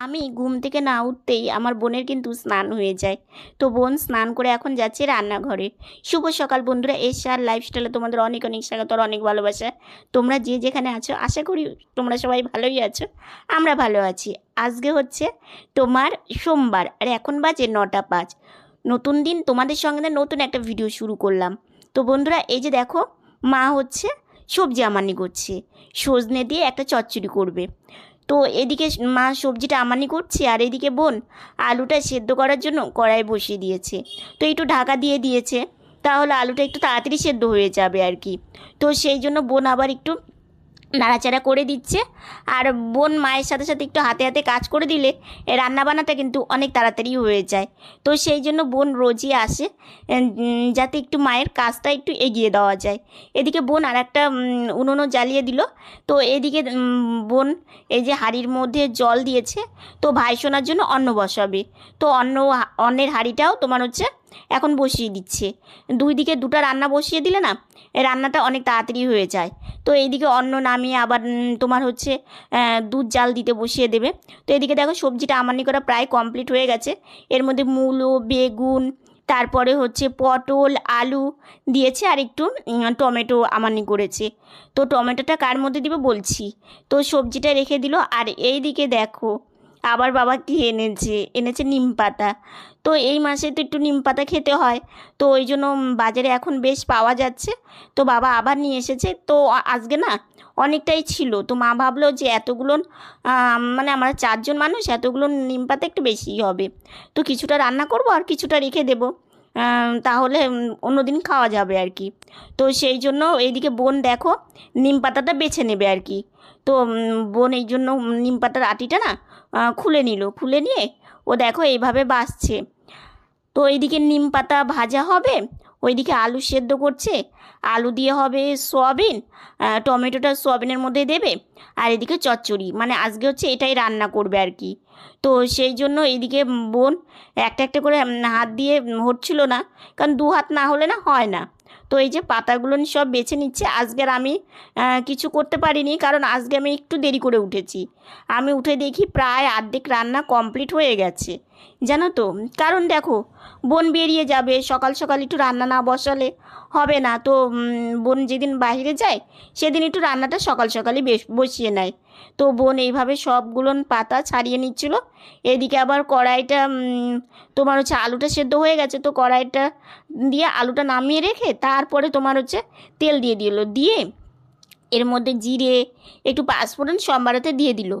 আমি ঘুম থেকে না উঠতেই আমার বোনের কিন্তু স্নান হয়ে যায়। তো বোন স্নান করে এখন যাচ্ছে রান্নাঘরে। শুভ সকাল বন্ধুরা, এশার লাইফস্টাইলে তোমাদের অনেক অনেক স্বাগত, আর অনেক ভালোবাসা। তোমরা যে যেখানে আছো, আশা করি তোমরা সবাই ভালোই আছো, আমরা ভালো আছি। আজকে হচ্ছে তোমার সোমবার, আর এখন বাজে নটা পাঁচ। নতুন দিন, তোমাদের সঙ্গে নতুন একটা ভিডিও শুরু করলাম। তো বন্ধুরা, এই যে দেখো, মা হচ্ছে সবজি আমানি করছে। সজনে দিয়ে একটা চচ্চড়ি করবে। তো এদিকে মা সবজিটা আমানি করছে আর এদিকে বোন আলুটা সেদ্ধ করার জন্য কড়াই বসিয়ে দিয়েছে। তো একটু ঢাকা দিয়ে দিয়েছে। তাহলে আলুটা একটু তাড়াতাড়ি সেদ্ধ হয়ে যাবে আর কি। তো সেই জন্য বোন আবার একটু নাড়াচাড়া করে দিচ্ছে। আর বোন মায়ের সাথে সাথে একটু হাতে হাতে কাজ করে দিলে রান্নাবান্নাটা কিন্তু অনেক তাড়াতাড়ি হয়ে যায়। তো সেই জন্য বোন রোজই আসে যাতে একটু মায়ের কাজটা একটু এগিয়ে দেওয়া যায়। এদিকে বোন আর একটা উনুনও জ্বালিয়ে দিল। তো এদিকে বোন এই যে হাঁড়ির মধ্যে জল দিয়েছে, তো ভাই শোনার জন্য অন্ন বসাবে। তো অন্ন, অন্নের হাঁড়িটাও তোমার হচ্ছে এখন বসিয়ে দিচ্ছে। দুই দিকে দুটো রান্না বসিয়ে দিলে না, রান্নাটা অনেক তাড়াতাড়ি হয়ে যায়। তো এইদিকে অন্ন নামিয়ে আবার তোমার হচ্ছে দুধ জাল দিতে বসিয়ে দেবে। তো এদিকে দেখো সবজিটা আমানি করা প্রায় কমপ্লিট হয়ে গেছে। এর মধ্যে মূলো, বেগুন, তারপরে হচ্ছে পটল, আলু দিয়েছে আর একটু টমেটো আমানি করেছে। তো টমেটোটা কার মধ্যে দিবে বলছি। তো সবজিটা রেখে দিল আর এই দিকে দেখো, আবার বাবা কি এনেছে এনেছে নিম পাতা। তো এই মাসে তো একটু নিম পাতা খেতে হয়। তো ওই জন্য বাজারে এখন বেশ পাওয়া যাচ্ছে। তো বাবা আবার নিয়ে এসেছে। তো আজকে না অনেকটাই ছিল। তো মা ভাবলো যে এতগুলো মানে আমরা চারজন মানুষ, এতগুলো নিম পাতা একটু বেশিই হবে। তো কিছুটা রান্না করব আর কিছুটা রেখে দেবো। তাহলে অন্যদিন খাওয়া যাবে আর কি। তো সেই জন্য এইদিকে বোন দেখো নিম পাতাটা বেছে নেবে আর কি। তো বোন এই জন্য নিম পাতার আটিটা না খুলে নিল। খুলে নিয়ে ও দেখো এইভাবে বাসছে তো এইদিকে নিম পাতা ভাজা হবে, ওইদিকে আলু সেদ্ধ করছে, আলু দিয়ে হবে সোয়াবিন টমেটোটা সোয়াবিনের মধ্যে দেবে, আর এদিকে চচ্চড়ি মানে আজকে হচ্ছে এটাই রান্না করবে আর কি। তো সেই জন্য এইদিকে বোন একটা একটা করে হাত দিয়ে হচ্ছিল না, কারণ দু হাত না হলে না হয় না। তো এই যে পাতাগুলো সব বেছে নিচ্ছে আজকের আমি কিছু করতে পারিনি, কারণ আজকে আমি একটু দেরি করে উঠেছি। আমি উঠে দেখি প্রায় অর্ধেক রান্না কমপ্লিট হয়ে গেছে। জানো তো, কারণ দেখো, বোন বেরিয়ে যাবে, সকাল সকাল একটু রান্না না বসালে হবে না। তো বোন যেদিন বাইরে যায়, সেদিন একটু রান্নাটা সকাল সকালই বেশ, বসিয়ে নেয়। তো বোন এইভাবে সবগুলো পাতা ছাড়িয়ে নিচ্ছিল। এদিকে আবার কড়াইটা তোমার হচ্ছে আলুটা সেদ্ধ হয়ে গেছে, তো কড়াইটা দিয়ে আলুটা নামিয়ে রেখে তারপরে তোমার হচ্ছে তেল দিয়ে দিল। দিয়ে এর মধ্যে জিরে, একটু পাঁচফোড়ন সম্বারাতে দিয়ে দিল।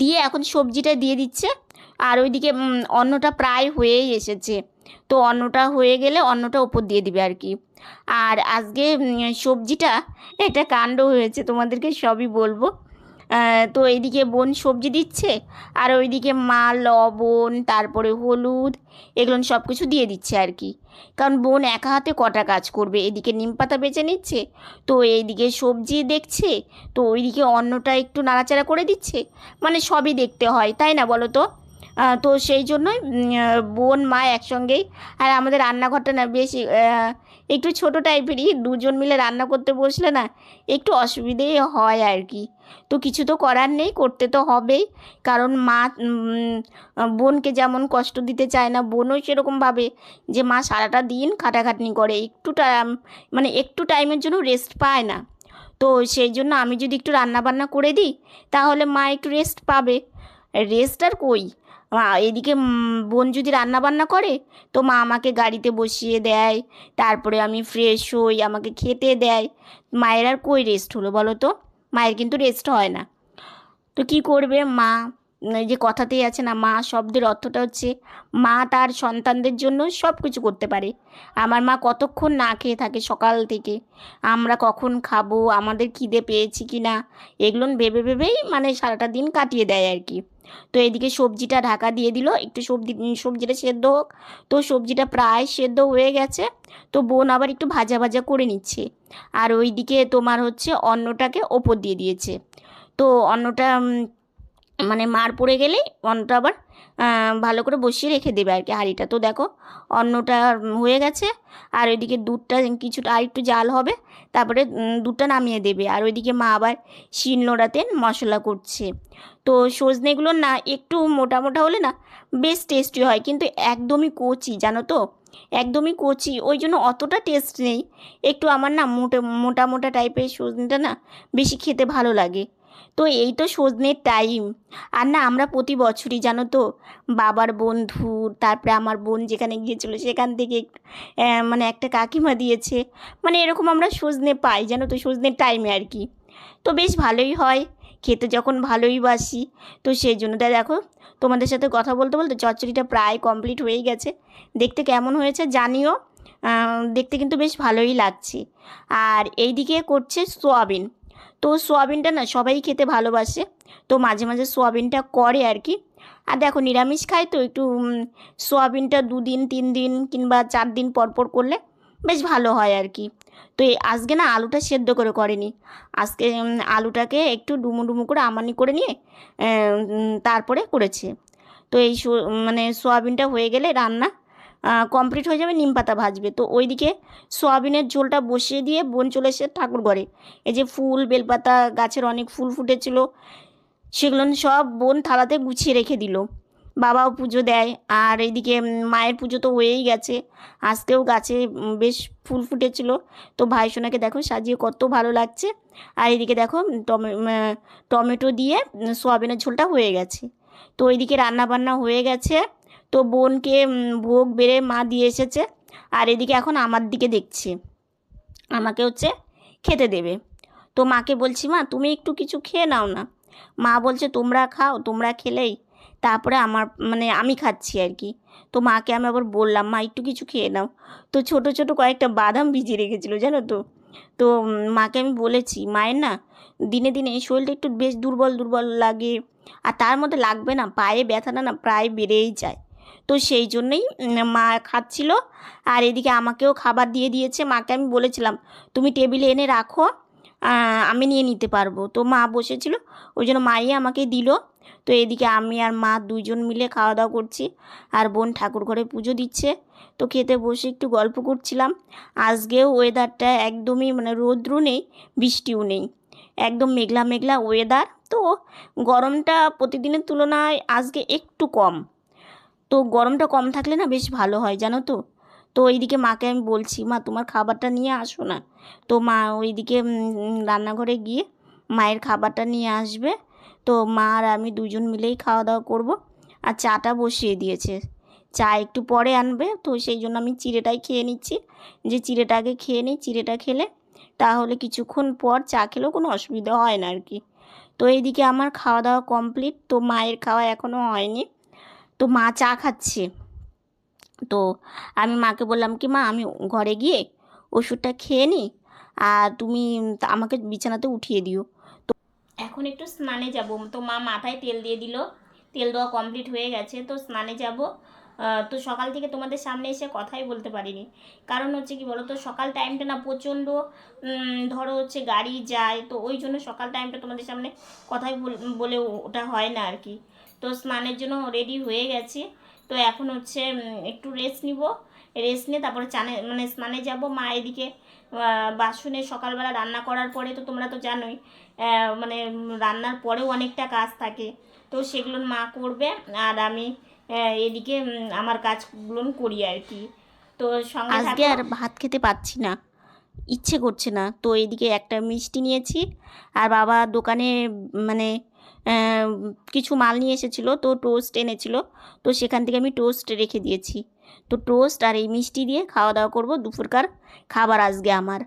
দিয়ে এখন সবজিটা দিয়ে দিচ্ছে। আর ওইদিকে অন্নটা প্রায় হয়েই এসেছে। তো অন্নটা হয়ে গেলে অন্নটা ওপর দিয়ে দিবে আর কি। আর আজকে সবজিটা, একটা কাণ্ড হয়েছে তোমাদেরকে সবই বলব। তো এইদিকে বোন সবজি দিচ্ছে, আর ওইদিকে মা লবণ, তারপরে হলুদ, এগুলো সব কিছু দিয়ে দিচ্ছে আর কি। কারণ বোন একা হাতে কটা কাজ করবে, এদিকে নিম পাতা বেছে নিচ্ছে, তো এইদিকে সবজি দেখছে, তো ওইদিকে অন্নটা একটু নাড়াচাড়া করে দিচ্ছে মানে সবই দেখতে হয়, তাই না বলো তো? তো সেই জন্যই বোন, মা একসঙ্গেই। আর আমাদের রান্নাঘরটা না বেশি একটু ছোটো টাইপেরই, দুজন মিলে রান্না করতে বসলে না একটু অসুবিধেই হয় আর কি। তো কিছু তো করার নেই, করতে তো হবেই। কারণ মা বোনকে যেমন কষ্ট দিতে চায় না, বোনও সেরকমভাবে যে মা সারাটা দিন খাটাখাটনি করে, একটু মানে একটু টাইমের জন্য রেস্ট পায় না। তো সেই জন্য আমি যদি একটু রান্না বান্না করে দিই, তাহলে মা একটু রেস্ট পাবে। রেস্ট আর কই? মা এদিকে বোন যদি রান্না বান্না করে, তো মা আমাকে গাড়িতে বসিয়ে দেয়, তারপরে আমি ফ্রেশ হই, আমাকে খেতে দেয়। মায়ের আর কই রেস্ট হলো বলো তো? মায়ের কিন্তু রেস্ট হয় না। তো কি করবে মা? যে কথাতেই আছে না, মা শব্দের অর্থটা হচ্ছে মা তার সন্তানদের জন্য সব কিছু করতে পারে। আমার মা কতক্ষণ না খেয়ে থাকে সকাল থেকে। আমরা কখন খাব, আমাদের খিদে পেয়েছি কি না, এগুলো ভেবে ভেবেই মানে সারাটা দিন কাটিয়ে দেয় আর কি। তো এদিকে সবজিটা ঢাকা দিয়ে দিল, একটু সবজি সবজিটা সেদ্ধ হোক। তো সবজিটা প্রায় সেদ্ধ হয়ে গেছে, তো বোন আবার একটু ভাজা ভাজা করে নিচ্ছে। আর ওইদিকে তোমার হচ্ছে অন্নটাকে ওপর দিয়ে দিয়েছে। তো অন্নটা মানে মার পড়ে গেলেই অন্নটা আবার ভালো করে বসিয়ে রেখে দেবে আর কি। হাঁড়িটা তো দেখো, অন্নটা হয়ে গেছে, আর ওইদিকে দুধটা কিছুটা আর একটু জাল হবে, তারপরে দুধটা নামিয়ে দেবে। আর ওইদিকে মা আবার শিল নোড়াতে মশলা করছে। তো সজনেগুলো না একটু মোটা মোটা হলে না বেশ টেস্টি হয়, কিন্তু একদমই কচি, জানো তো? একদমই কচি, ওই জন্য অতটা টেস্ট নেই। একটু আমার না মোটা মোটা মোটা টাইপের সজনেটা না বেশি খেতে ভালো লাগে। তো এই তো সজনের টাইম আর না, আমরা প্রতি বছরই, জানো তো, বাবার বন্ধু তারপরে আমার বোন যেখানে গিয়েছিল, সেখান থেকে মানে একটা কাকিমা দিয়েছে। মানে এরকম আমরা সজনে পাই, জানো তো, সজনের টাইমে আর কি। তো বেশ ভালোই হয়, খেতে যখন ভালোই বাসি। তো সেই জন্য তাই দেখো, তোমাদের সাথে কথা বলতে বলতে চচ্চড়িটা প্রায় কমপ্লিট হয়েই গেছে। দেখতে কেমন হয়েছে জানিও দেখতে কিন্তু বেশ ভালোই লাগছে। আর এইদিকে করছে সোয়াবিন। তো সোয়াবিনটা না সবাই খেতে ভালোবাসে। তো মাঝে মাঝে সোয়াবিনটা করে আর কি। আর দেখো নিরামিষ খায় তো একটু সোয়াবিনটা দুদিন তিন দিন কিংবা চার দিন পর পর করলে বেশ ভালো হয় আর কি। তো আজকে না আলুটা সেদ্ধ করে করেনি। আজকে আলুটাকে একটু ডুমু ডুমু করে আমানি করে নিয়ে তারপরে করেছে। তো এই মানে সোয়াবিনটা হয়ে গেলে রান্না কমপ্লিট হয়ে যাবে, নিম পাতা ভাজবে। তো ওইদিকে সোয়াবিনের ঝোলটা বসিয়ে দিয়ে বোন চলে এসে ঠাকুর ঘরে। এই যে ফুল, বেলপাতা, গাছের অনেক ফুল ফুটেছিল, সেগুলো সব বোন থালাতে গুছিয়ে রেখে দিল। বাবাও পুজো দেয়, আর এইদিকে মায়ের পুজো তো হয়েই গেছে। আজকেও গাছে বেশ ফুল ফুটেছিল। তো ভাই সোনাকে দেখো সাজিয়ে কত ভালো লাগছে। আর এদিকে দেখো টমে টমেটো দিয়ে সোয়াবিনের ঝোলটা হয়ে গেছে। তো ওইদিকে রান্না বান্না হয়ে গেছে। তো বোনকে ভোগ বেড়ে মা দিয়ে এসেছে। আর এদিকে এখন আমার দিকে দেখছে। আমাকে হচ্ছে খেতে দেবে। তো মাকে বলছি, মা, তুমি একটু কিছু খেয়ে নাও না। মা বলছে, তোমরা খাও, তোমরা খেলেই তারপরে আমার মানে আমি খাচ্ছি আর কি। তো মাকে আমি আবার বললাম, মা, একটু কিছু খেয়ে নাও। তো ছোট ছোট কয়েকটা বাদাম ভিজিয়ে রেখেছিলো, জানো তো? তো মাকে আমি বলেছি, মায়ের না, দিনে দিনে এই শরীরটা একটু বেশ দুর্বল দুর্বল লাগে। আর তার মধ্যে লাগবে না, পায়ে ব্যথাটা না প্রায় বেড়েই যায়। তো সেই জন্যই মা খাচ্ছিল। আর এদিকে আমাকেও খাবার দিয়ে দিয়েছে। মাকে আমি বলেছিলাম, তুমি টেবিলে এনে রাখো আমি নিয়ে নিতে পারব। তো মা বসেছিল, ওই জন্য মাই আমাকে দিল। তো এদিকে আমি আর মা দুজন মিলে খাওয়া দাওয়া করছি। আর বোন ঠাকুর ঘরে পুজো দিচ্ছে। তো খেতে বসে একটু গল্প করছিলাম। আজকেও ওয়েদারটা একদমই মানে রৌদ্র নেই, বৃষ্টিও নেই। একদম মেঘলা মেঘলা ওয়েদার তো গরমটা প্রতিদিনের তুলনায় আজকে একটু কম। তো গরমটা কম থাকলে না বেশ ভালো হয়, জানো তো? তো ওইদিকে মাকে আমি বলছি, মা, তোমার খাবারটা নিয়ে আসো না। তো মা ওইদিকে রান্নাঘরে গিয়ে মায়ের খাবারটা নিয়ে আসবে। তো মা আর আমি দুজন মিলেই খাওয়া দাওয়া করব আর চাটা বসিয়ে দিয়েছে। চা একটু পরে আনবে, তো সেই জন্য আমি চিড়েটাই খেয়ে নিচ্ছি। যে চিড়েটা আগে খেয়ে নিই, চিড়েটা খেলে তাহলে কিছুক্ষণ পর চা খেলেও কোনো অসুবিধা হয় না আর কি। তো এইদিকে আমার খাওয়া দাওয়া কমপ্লিট, তো মায়ের খাওয়া এখনও হয়নি। তো মা চা খাচ্ছে। তো আমি মাকে বললাম কি, মা, আমি ঘরে গিয়ে ওষুধটা খেয়ে নিই আর তুমি আমাকে বিছানাতে উঠিয়ে দিও। তো এখন একটু স্নানে যাব। তো মা মাথায় তেল দিয়ে দিল। তেল দেওয়া কমপ্লিট হয়ে গেছে। তো স্নানে যাব। তো সকাল থেকে তোমাদের সামনে এসে কথাই বলতে পারিনি। কারণ হচ্ছে কি বলো তো সকাল টাইমটা না প্রচণ্ড ধরো হচ্ছে গাড়ি যায়। তো ওই জন্য সকাল টাইমটা তোমাদের সামনে কথাই বলে ওটা হয় না আর কি। তো স্নানের জন্য রেডি হয়ে গেছি। তো এখন হচ্ছে একটু রেস্ট নিব। রেস্ট নিয়ে তারপরে চানে মানে স্নানে যাব। মা এদিকে বাসনে সকালবেলা রান্না করার পরে তো তোমরা তো জানোই মানে রান্নার পরেও অনেকটা কাজ থাকে। তো সেগুলো মা করবে আর আমি এদিকে আমার কাজগুলো করি আর কি। তো সঙ্গে আজকে আর ভাত খেতে পাচ্ছি না। ইচ্ছে করছে না। তো এদিকে একটা মিষ্টি নিয়েছি। আর বাবা দোকানে মানে কিছু মাল নিয়ে এসেছিল, তো টোস্ট এনেছিল। তো সেখান থেকে আমি টোস্ট রেখে দিয়েছি। তো টোস্ট আর এই মিষ্টি দিয়ে খাওয়া দাওয়া করব দুপুরকার খাবার আজকে আমার।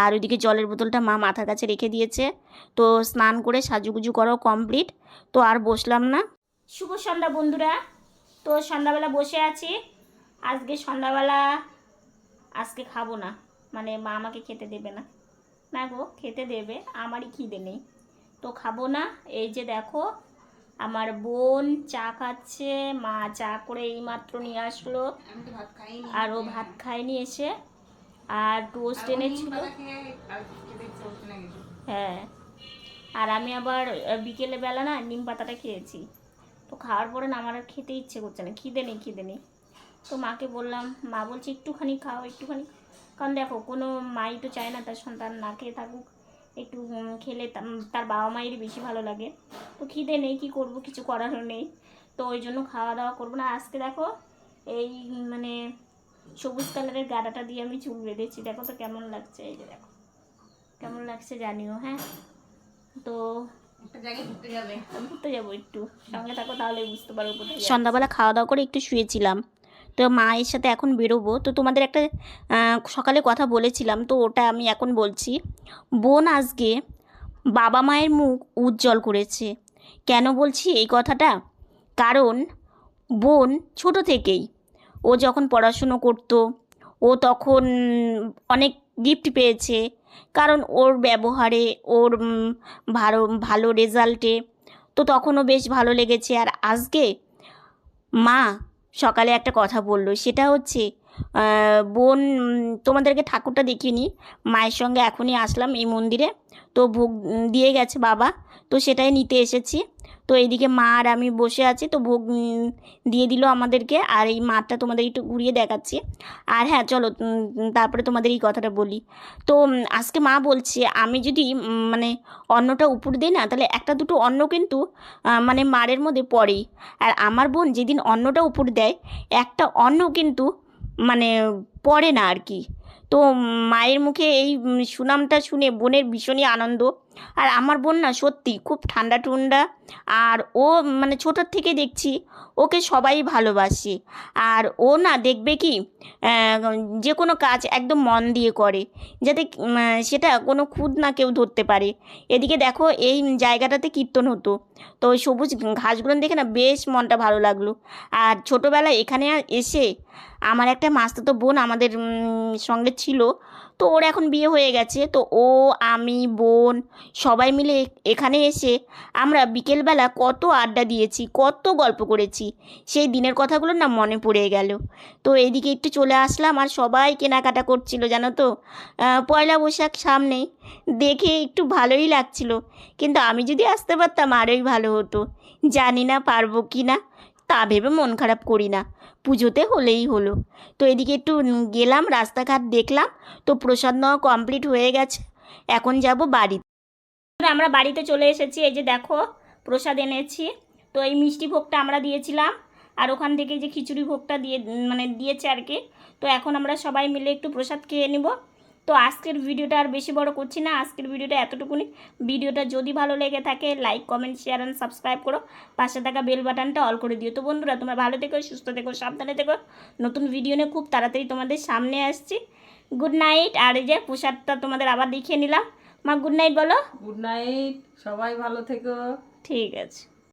আর ওইদিকে জলের বোতলটা মা মাথার কাছে রেখে দিয়েছে। তো স্নান করে সাজুগুজু করাও কমপ্লিট তো আর বসলাম না। শুভ সন্ধ্যা বন্ধুরা। তো সন্ধ্যাবেলা বসে আছি। আজকে সন্ধ্যাবেলা আজকে খাব না। মানে মা আমাকে খেতে দেবে না। না গো, খেতে দেবে। আমারই খিদে নেই। তো খাব না। এই যে দেখো আমার বোন চা খাচ্ছে মা চা করে এইমাত্র নিয়ে আসলো। তো ভাত খাইনি। আর ও ভাত খায়নি এসে। আর টোস্ট এনেছিল। হ্যাঁ। আর আমি আবার বিকেলে বেলা না নিম পাতাটা খেয়েছি। তো খাওয়ার পরে না আমার আর খেতে ইচ্ছে করছে না। খিদে নেই খিদে নেই। তো মাকে বললাম মা বলছে একটুখানি খাও একটুখানি। কারণ দেখো কোনো মাই তো চায় না তার সন্তান না খেয়ে থাকুক। একটু খেলে তার বাবা মায়েরই বেশি ভালো লাগে। তো খিদে নেই কি করব কিছু করারও নেই। তো ওই জন্য খাওয়া দাওয়া করব না। আজকে দেখো এই মানে সবুজ কালারের গাডাটা দিয়ে আমি চুল বেঁধেছি। দেখো তো কেমন লাগছে এই যে দেখো। কেমন লাগছে জানিও হ্যাঁ? তো একটা জায়গায় ঘুরতে যাবে। ঘুরতে যাব একটু। সঙ্গে থাকো তাহলে বুঝতে পারব সন্ধ্যাবেলা খাওয়া দাওয়া করে একটু শুয়েছিলাম। তো মায়ের সাথে এখন বেরোবো। তো তোমাদের একটা সকালে কথা বলেছিলাম, তো ওটা আমি এখন বলছি। বোন আজকে বাবা মায়ের মুখ উজ্জ্বল করেছে। কেন বলছি এই কথাটা? কারণ বোন ছোট থেকেই ও যখন পড়াশুনো করতো, ও তখন অনেক গিফট পেয়েছে। কারণ ওর ব্যবহারে, ওর ভালো ভালো রেজাল্টে তো তখনও বেশ ভালো লেগেছে। আর আজকে মা সকালে একটা কথা বলল সেটা হচ্ছে বোন তোমাদেরকে ঠাকুরটা দেখিনি মায়ের সঙ্গে এখনই আসলাম এই মন্দিরে। তো ভোগ দিয়ে গেছে বাবা। তো সেটাই নিতে এসেছি। তো এইদিকে মা আর আমি বসে আছি। তো ভোগ দিয়ে দিল আমাদেরকে। আর এই মাঠটা তোমাদের একটু ঘুরিয়ে দেখাচ্ছি। আর হ্যাঁ চলো তারপরে তোমাদের এই কথাটা বলি। তো আজকে মা বলছে, আমি যদি মানে অন্নটা উপর দিই না, তাহলে একটা দুটো অন্ন কিন্তু মানে মারের মধ্যে পড়েই। আর আমার বোন যেদিন অন্নটা উপর দেয়, একটা অন্ন কিন্তু মানে পড়ে না আর কি। তো মায়ের মুখে এই সুনামটা শুনে বোনের ভীষণই আনন্দ। আর আমার বোন না সত্যি খুব ঠান্ডা টুন্ডা। আর ও মানে ছোটোর থেকে দেখছি ওকে সবাই ভালোবাসে। আর ও না দেখবে কি যে কোনো কাজ একদম মন দিয়ে করে। যাতে সেটা কোনো খুদ না কেউ ধরতে পারে। এদিকে দেখো এই জায়গাটাতে কীর্তন হতো। তো সবুজ ঘাসগুলো দেখে না বেশ মনটা ভালো লাগল। আর ছোটোবেলায় এখানে এসে আমার একটা মাস্তাতো বোন আমাদের সঙ্গে ছিল, তো ওর এখন বিয়ে হয়ে গেছে, তো ও, আমি, বোন সবাই মিলে এখানে এসে আমরা বিকেলবেলা কত আড্ডা দিয়েছি, কত গল্প করেছি, সেই দিনের কথাগুলো না মনে পড়ে গেল। তো এদিকে একটু চলে আসলাম, আর সবাই কেনাকাটা করছিল, জানো তো? পয়লা বৈশাখ সামনেই, দেখে একটু ভালোই লাগছিল, কিন্তু আমি যদি আসতে পারতাম আরোই ভালো হতো, জানি না পারব কি না, তা ভেবে মন খারাপ করি না। পুজোতে হলেই হলো। তো এদিকে একটু গেলাম, রাস্তাঘাট দেখলাম, তো প্রসাদ নেওয়া কমপ্লিট হয়ে গেছে। এখন যাব বাড়ি আমরা বাড়িতে চলে এসেছি, এই যে দেখো, প্রসাদ এনেছি। তো এই মিষ্টি ভোগটা আমরা দিয়েছিলাম, আর ওখান থেকে যে খিচুড়ি ভোগটা দিয়ে মানে দিয়েছে আর কি। তো এখন আমরা সবাই মিলে একটু প্রসাদ খেয়ে নিব। তো আজকের ভিডিওটা আর বেশি বড় করছি না। আজকের ভিডিওটা এতটুকুনি। ভিডিওটা যদি ভালো লেগে থাকে like comment share and subscribe করো। পাশে থাকা বেল বাটনটা অল করে দিও। তো বন্ধুরা তোমরা ভালো থেকো সুস্থ থেকো সাবধানে থেকো। নতুন ভিডিও নিয়ে খুব তাড়াতাড়ি তোমাদের সামনে আসছি। গুড নাইট আর এই যে প্রসাদটা তোমাদের আবার দেখিয়ে নিলাম। মা গুড নাইট বলো। গুড নাইট সবাই ভালো থেকো। ঠিক আছে।